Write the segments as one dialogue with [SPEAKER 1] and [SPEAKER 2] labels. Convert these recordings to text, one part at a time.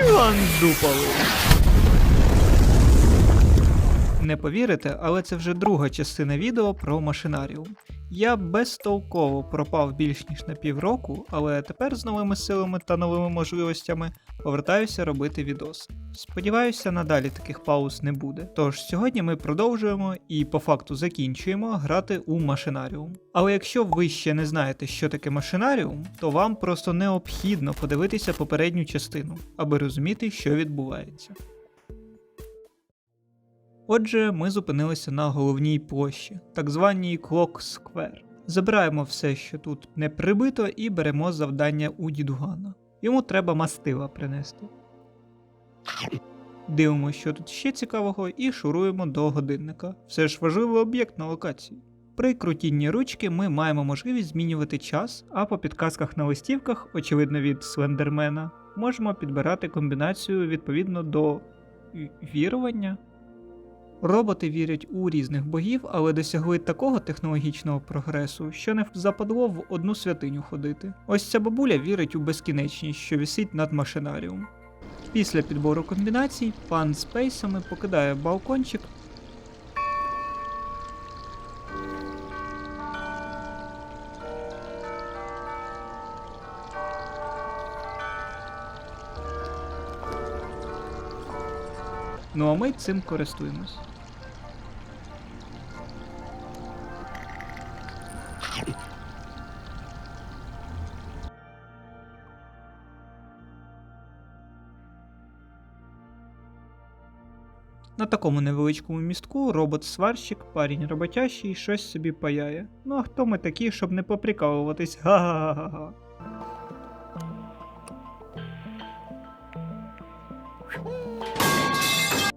[SPEAKER 1] Гандупали. Не повірите, але це вже друга частина відео про машинаріум. Я безтолково пропав більш ніж на півроку, але тепер з новими силами та новими можливостями повертаюся робити відос. Сподіваюся, надалі таких пауз не буде. Тож сьогодні ми продовжуємо і по факту закінчуємо грати у машинаріум. Але якщо ви ще не знаєте, що таке машинаріум, то вам просто необхідно подивитися попередню частину, аби розуміти, що відбувається. Отже, ми зупинилися на головній площі, так званій Clock Square. Забираємо все, що тут не прибито, і беремо завдання у дідугана. Йому треба мастила принести. Дивимося, що тут ще цікавого, і шуруємо до годинника. Все ж важливий об'єкт на локації. При крутінні ручки ми маємо можливість змінювати час, а по підказках на листівках, очевидно від Слендермена, можемо підбирати комбінацію відповідно до вірування. Роботи вірять у різних богів, але досягли такого технологічного прогресу, що не западло в одну святиню ходити. Ось ця бабуля вірить у безкінечність, що висить над машинаріум. Після підбору комбінацій пан з пейсами покидає балкончик. Ну а ми цим користуємось. Такому невеличкому містку робот-сварщик, парень роботящий, щось собі паяє. Ну а хто ми такі, щоб не поприкалуватись? Га-га-га-га.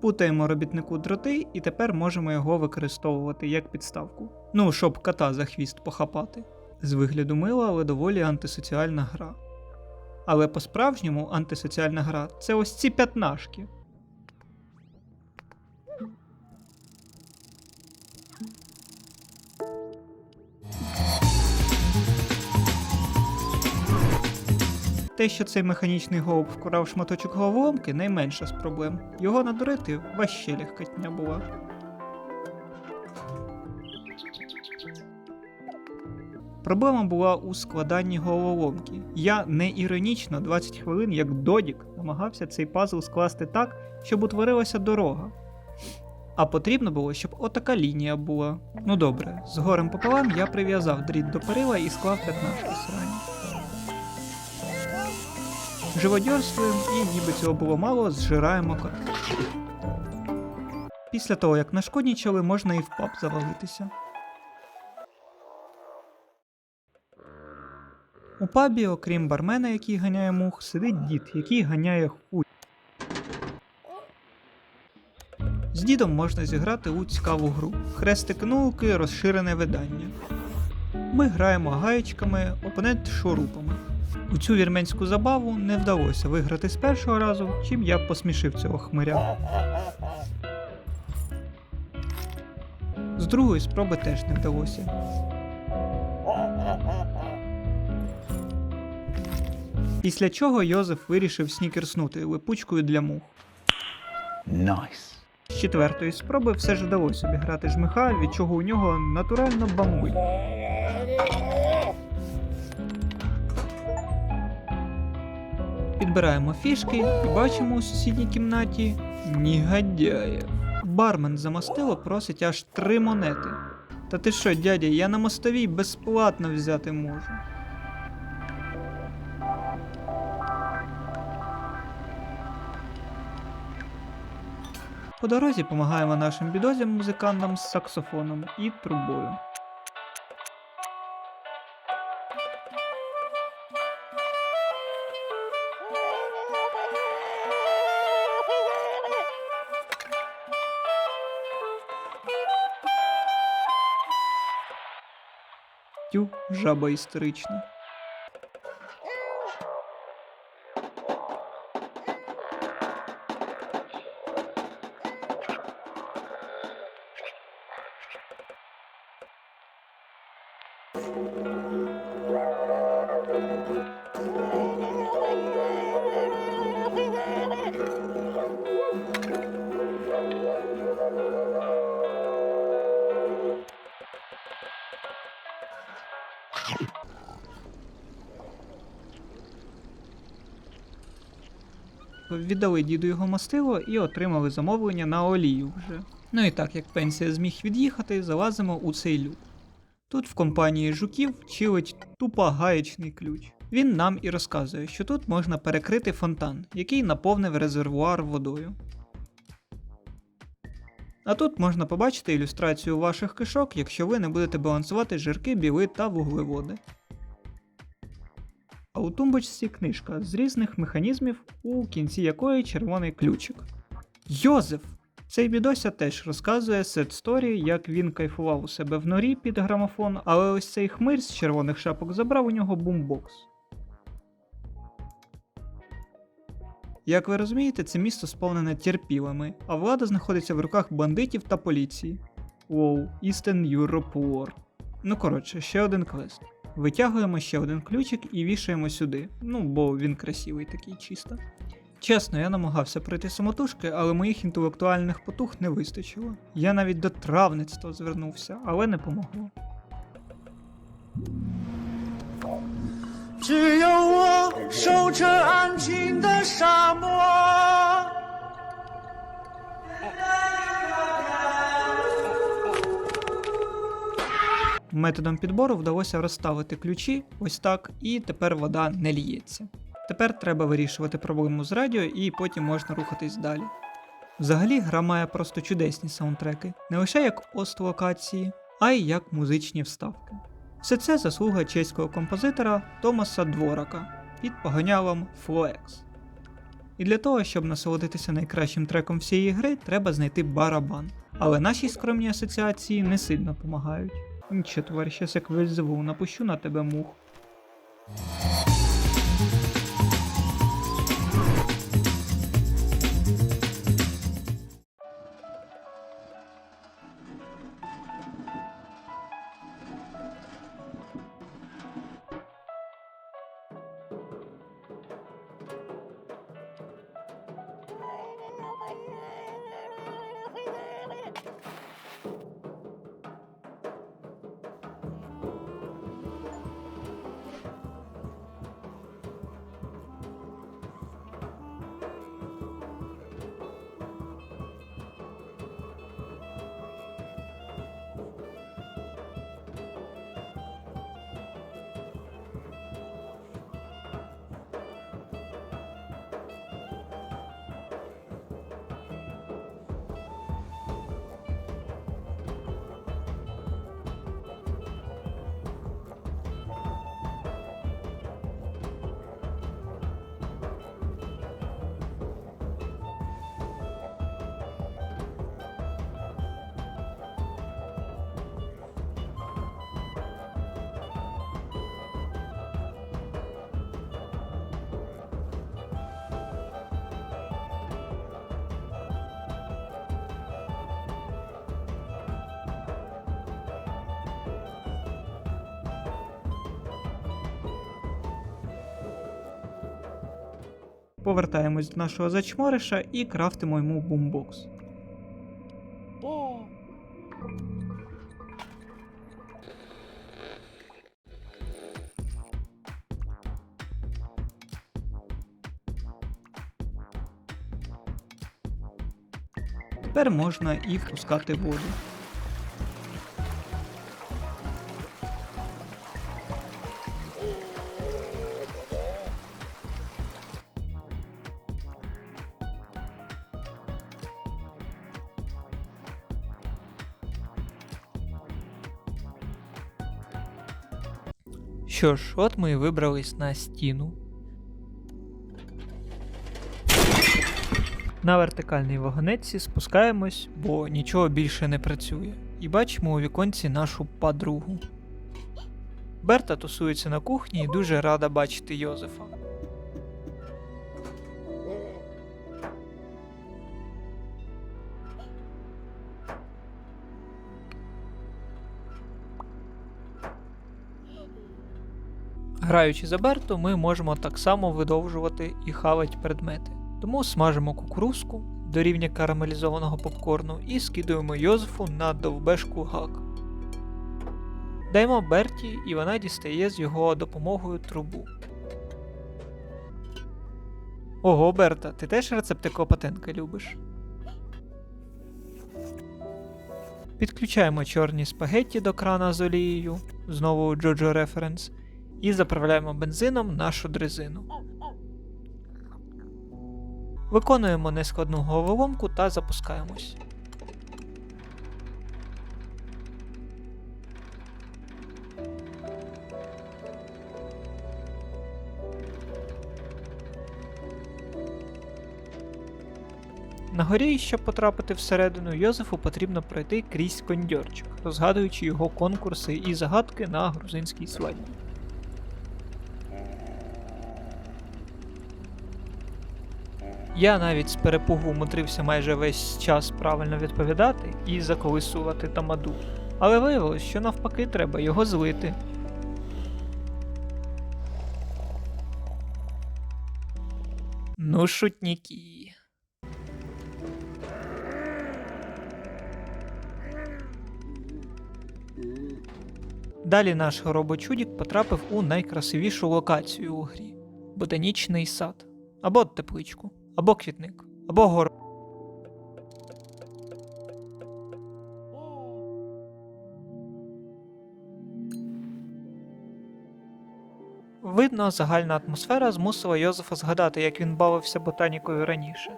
[SPEAKER 1] Путаємо робітнику дроти, і тепер можемо його використовувати як підставку. Ну, щоб кота за хвіст похапати. З вигляду мила, але доволі антисоціальна гра. Але по-справжньому антисоціальна гра це ось ці п'ятнашки. Те, що цей механічний голуб вкрав шматочок головоломки, найменша з проблем. Його надурити ваще легкотня була. Проблема була у складанні головоломки. Я не іронічно 20 хвилин, як Додік, намагався цей пазл скласти так, щоб утворилася дорога. А потрібно було, щоб отака лінія була. Ну добре, з горем пополам я прив'язав дріт до перила і склав 15 срані. Живодьорствуємо і ніби цього було мало, зжираємо кота. Після того, як нашкоднічали, можна і в паб завалитися. У пабі, окрім бармена, який ганяє мух, сидить дід, який ганяє хуй. З дідом можна зіграти у цікаву гру. Хрестик науки розширене видання. Ми граємо гаєчками, опонент шурупами. У цю вірменську забаву не вдалося виграти з першого разу, чим я посмішив цього хмиря. З другої спроби теж не вдалося. Після чого Йозеф вирішив снікерснути липучкою для мух.
[SPEAKER 2] Nice.
[SPEAKER 1] З четвертої спроби все ж вдалося обіграти жмиха, від чого у нього натурально бамбуль. Підбираємо фішки і бачимо у сусідній кімнаті Нігадяєв. Бармен за мастило просить аж три монети. Та ти що, дядя, я на мостовій безплатно взяти можу. По дорозі допомагаємо нашим бідозям музикантам з саксофоном і трубою. Жаба історична. Віддали діду його мастило і отримали замовлення на олію вже. Ну і так як пенсія зміг від'їхати, залазимо у цей люк. Тут в компанії жуків чилить тупо гаєчний ключ. Він нам і розказує, що тут можна перекрити фонтан, який наповнив резервуар водою. А тут можна побачити ілюстрацію ваших кишок, якщо ви не будете балансувати жирки, біли та вуглеводи. А у тумбочці книжка з різних механізмів, у кінці якої червоний ключик. Йозеф! Цей бідося теж розказує сет сторі, як він кайфував у себе в норі під грамофон, але ось цей хмирь з червоних шапок забрав у нього бумбокс. Як ви розумієте, це місто сповнене терпілами, а влада знаходиться в руках бандитів та поліції. Воу, Eastern Europe War. Ну коротше, ще один квест. Витягуємо ще один ключик і вішаємо сюди. Ну, бо він красивий такий чисто. Чесно, я намагався пройти самотужки, але моїх інтелектуальних потух не вистачило. Я навіть до травництва звернувся, але не помогло.
[SPEAKER 3] 只
[SPEAKER 1] Методом підбору вдалося розставити ключі ось так, і тепер вода не ліється. Тепер треба вирішувати проблему з радіо, і потім можна рухатись далі. Взагалі, гра має просто чудесні саундтреки, не лише як ост локації, а й як музичні вставки. Все це заслуга чеського композитора Томаса Дворака під поганялом Floex. І для того, щоб насолодитися найкращим треком всієї гри, треба знайти барабан. Але нашій скромній асоціації не сильно допомагають. Нічого, товариш, як вельзеву, напущу на тебе мух. Повертаємось до нашого зачмориша і крафтимо йому бумбокс. Тепер можна і впускати воду. Що ж, от ми і вибрались на стіну. На вертикальній вагонетці спускаємось, бо нічого більше не працює. І бачимо у віконці нашу подругу. Берта тусується на кухні і дуже рада бачити Йозефа. Граючи за Берту, ми можемо так само видовжувати і хавати предмети. Тому смажимо кукурузку до рівня карамелізованого попкорну і скидуємо Йозефу на довбешку гак. Даємо Берті, і вона дістає з його допомогою трубу. Ого, Берта, ти теж рецепти Клопотенка любиш? Підключаємо чорні спагетті до крана з олією, знову Джоджо Референс, і заправляємо бензином нашу дрезину. Виконуємо нескладну головоломку та запускаємось. На горі, щоб потрапити всередину, Йозефу потрібно пройти крізь кондьорчик, розгадуючи його конкурси і загадки на грузинській свадьбі. Я навіть з перепугу умудрився майже весь час правильно відповідати і заколисувати тамаду, але виявилось, що навпаки треба його злити. Ну, шутніки. Далі наш робочудік потрапив у найкрасивішу локацію у грі ботанічний сад. Або тепличку, або квітник, або гор. Видно, загальна атмосфера змусила Йозефа згадати, як він бавився ботанікою раніше.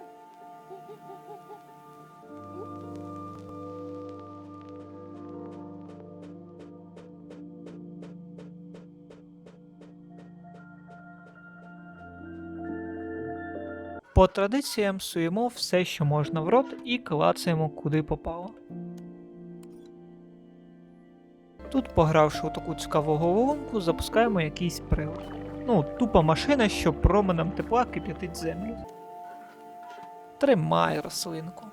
[SPEAKER 1] По традиціям суємо все, що можна в рот, і клацаємо куди попало. Тут, погравши у таку цікаву головоломку, запускаємо якийсь прилад. Ну, тупа машина, що променем тепла кип'ятить землю. Тримай рослинку.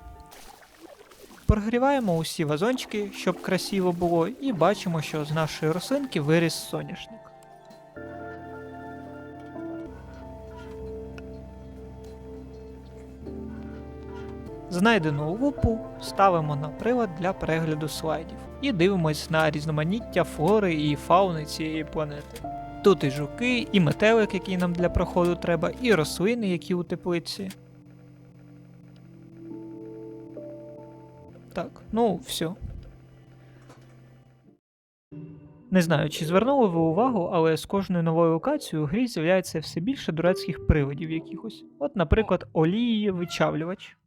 [SPEAKER 1] Прогріваємо усі вазончики, щоб красиво було, і бачимо, що з нашої рослинки виріс соняшник. Знайдену лупу ставимо на прилад для перегляду слайдів і дивимось на різноманіття флори і фауни цієї планети. Тут і жуки, і метелик, який нам для проходу треба, і рослини, які у теплиці. Так, ну все. Не знаю, чи звернули ви увагу, але з кожною новою локацією у грі з'являється все більше дурацьких приводів якихось. От, наприклад, олії вичавлювач.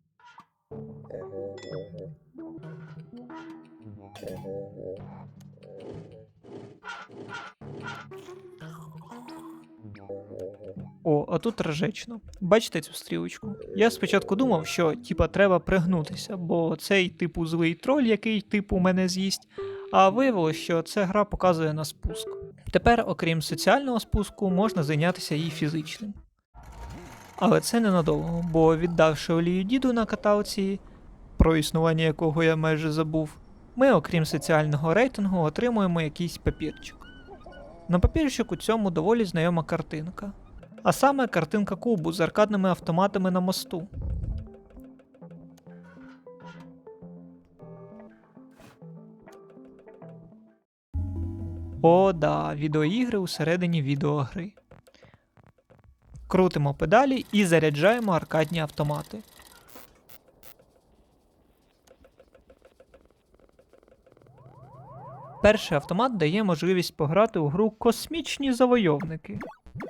[SPEAKER 1] О, а тут ржечно. Бачите цю стрілочку? Я спочатку думав, що типа треба пригнутися, бо цей типу злий троль, який типу мене з'їсть, а виявилось, що ця гра показує на спуск. Тепер, окрім соціального спуску, можна зайнятися і фізичним. Але це ненадовго, бо віддавши олію діду на каталці, про існування якого я майже забув, ми, окрім соціального рейтингу, отримуємо якийсь папірчик. На папірчику цьому доволі знайома картинка. А саме картинка кубу з аркадними автоматами на мосту. О, да, відеоігри усередині відеогри. Крутимо педалі і заряджаємо аркадні автомати. Перший автомат дає можливість пограти у гру Космічні завойовники.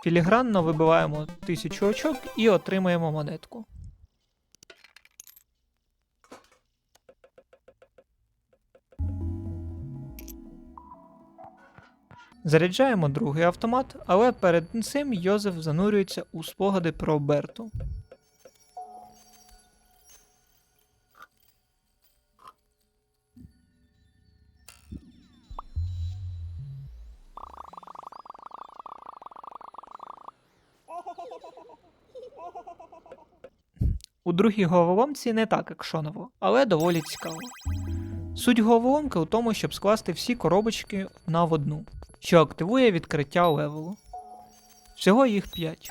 [SPEAKER 1] Філігранно вибиваємо тисячу очок і отримаємо монетку. Заряджаємо другий автомат, але перед цим Йозеф занурюється у спогади про Берту. У другій головоломці не так екшоново, але доволі цікаво. Суть головоломки у тому, щоб скласти всі коробочки на в одну, що активує відкриття левелу. Всього їх 5.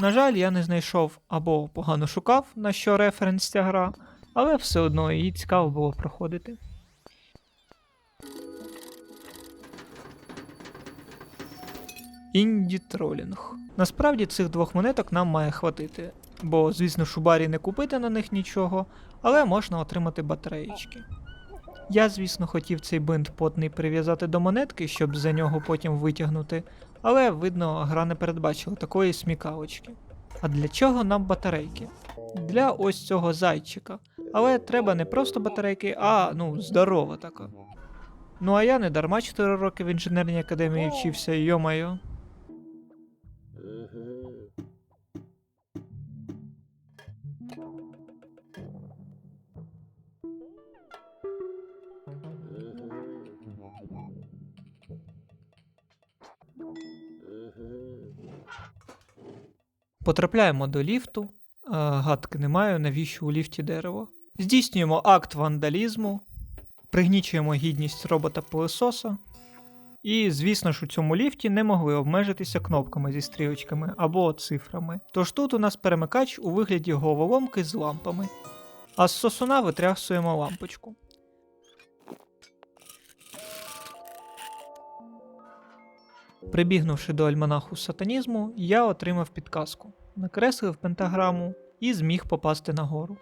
[SPEAKER 1] На жаль, я не знайшов або погано шукав, на що референс ця гра, але все одно її цікаво було проходити. Інді тролінг. Насправді цих двох монеток нам має хватити, бо, звісно, ж, у барі не купити на них нічого, але можна отримати батареєчки. Я, звісно, хотів цей бинт потний прив'язати до монетки, щоб за нього потім витягнути, але видно, гра не передбачила такої смікалочки. А для чого нам батарейки? Для ось цього зайчика. Але треба не просто батарейки, а ну, здорова така. Ну а я не дарма 4 роки в інженерній академії вчився, йомайо. Потрапляємо до ліфту. Гадки не маю, навіщо у ліфті дерево. Здійснюємо акт вандалізму, пригнічуємо гідність робота пилососа. І, звісно ж, у цьому ліфті не могли обмежитися кнопками зі стрілочками або цифрами. Тож тут у нас перемикач у вигляді головоломки з лампами. А з сосуна витрясуємо лампочку. Прибігнувши до альманаху сатанізму, я отримав підказку, накреслив пентаграму і зміг попасти нагору.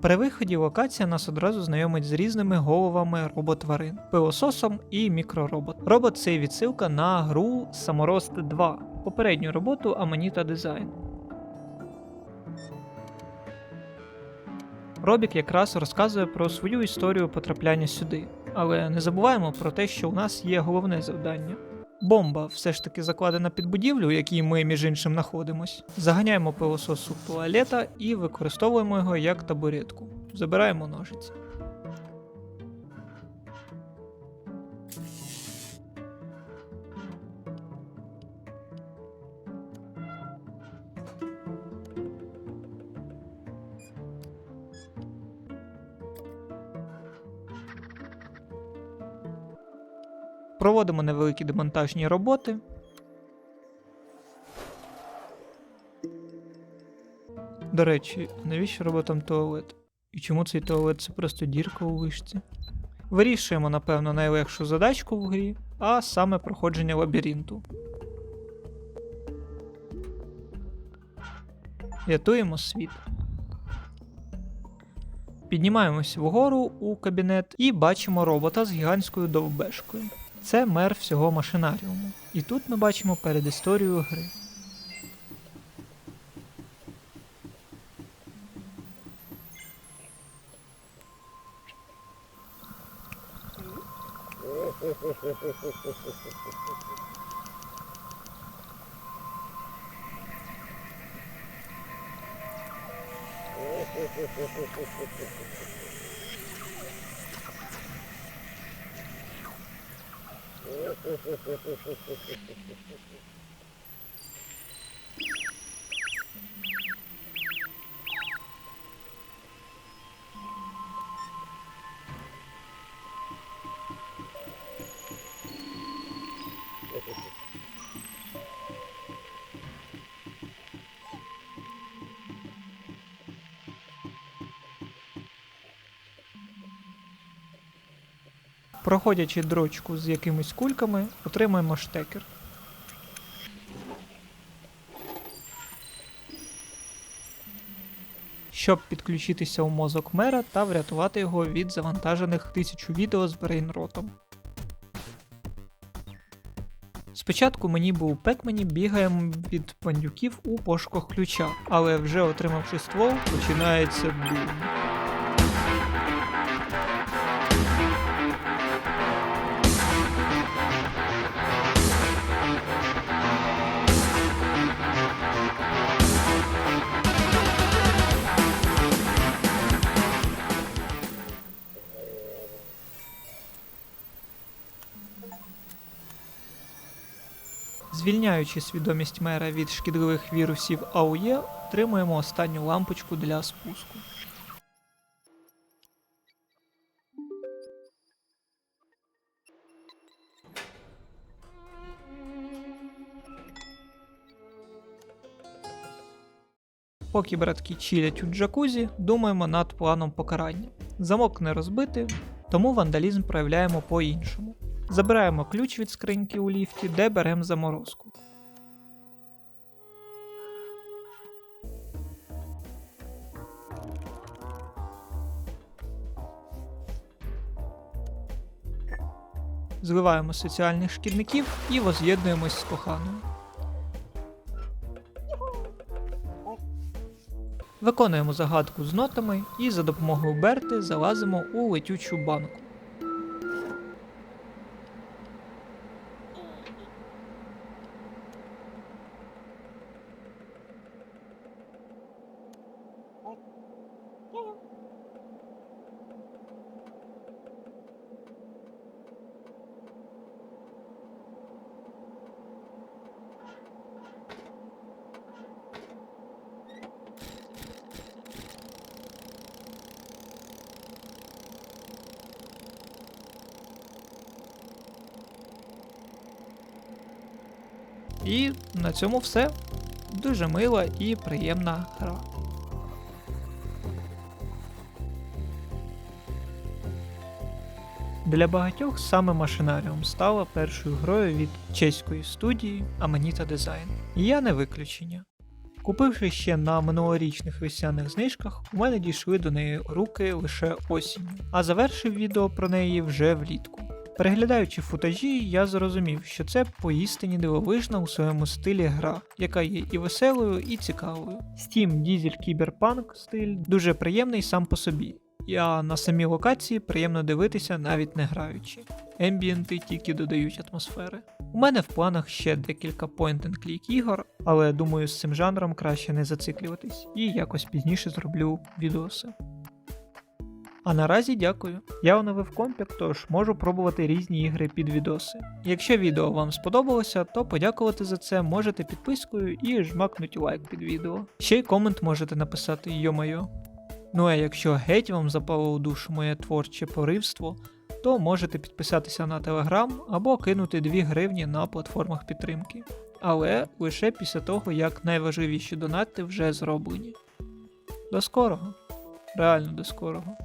[SPEAKER 1] При виході локація нас одразу знайомить з різними головами робот-тварин, пилососом і мікроробот. Робот це відсилка на гру Саморост 2, попередню роботу Amanita Design. Робік якраз розказує про свою історію потрапляння сюди, але не забуваємо про те, що у нас є головне завдання. Бомба все ж таки закладена під будівлю, в якій ми між іншим знаходимось. Заганяємо пилосос у туалета і використовуємо його як табуретку. Забираємо ножиці. Проводимо невеликі демонтажні роботи. До речі, навіщо роботам туалет? І чому цей туалет це просто дірка у вишці? Вирішуємо, напевно, найлегшу задачку в грі, а саме проходження лабіринту. Рятуємо світ. Піднімаємося вгору у кабінет і бачимо робота з гігантською довбешкою. Це мер всього машинаріуму. І тут ми бачимо передісторію гри. ほほほほほ。Проходячи дрочку з якимись кульками, отримаємо штекер. Щоб підключитися у мозок мера та врятувати його від завантажених тисячу відео з брейнротом. Спочатку мені був пекмені бігаємо від пандюків у пошуках ключа, але вже отримавши ствол, починається дум. Звільняючи свідомість мера від шкідливих вірусів АУЄ, отримуємо останню лампочку для спуску. Поки братки чилять у джакузі, думаємо над планом покарання. Замок не розбити, тому вандалізм проявляємо по-іншому. Забираємо ключ від скриньки у ліфті, де беремо заморозку. Зливаємо соціальних шкідників і воз'єднуємось з коханою. Виконуємо загадку з нотами і за допомогою Берти залазимо у летючу банку. І на цьому все. Дуже мила і приємна гра. Для багатьох саме Машинаріум стала першою грою від чеської студії Amanita Design. І я не виключення. Купивши ще на минулорічних весняних знижках, у мене дійшли до неї руки лише осінню, а завершив відео про неї вже влітку. Переглядаючи футажі, я зрозумів, що це поістині дивовижна у своєму стилі гра, яка є і веселою, і цікавою. Steam Diesel Cyberpunk стиль дуже приємний сам по собі, а на самі локації приємно дивитися навіть не граючи. Ембієнти тільки додають атмосфери. У мене в планах ще декілька point-and-click ігор, але думаю, з цим жанром краще не зациклюватись і якось пізніше зроблю відоси. А наразі дякую. Я оновив компік, тож можу пробувати різні ігри під відоси. Якщо відео вам сподобалося, то подякувати за це можете підпискою і жмакнуть лайк під відео. Ще й комент можете написати йо-майо. Ну а якщо геть вам запало у душу моє творче поривство, то можете підписатися на телеграм або кинути 2 гривні на платформах підтримки. Але лише після того, як найважливіші донати вже зроблені. До скорого. Реально до скорого.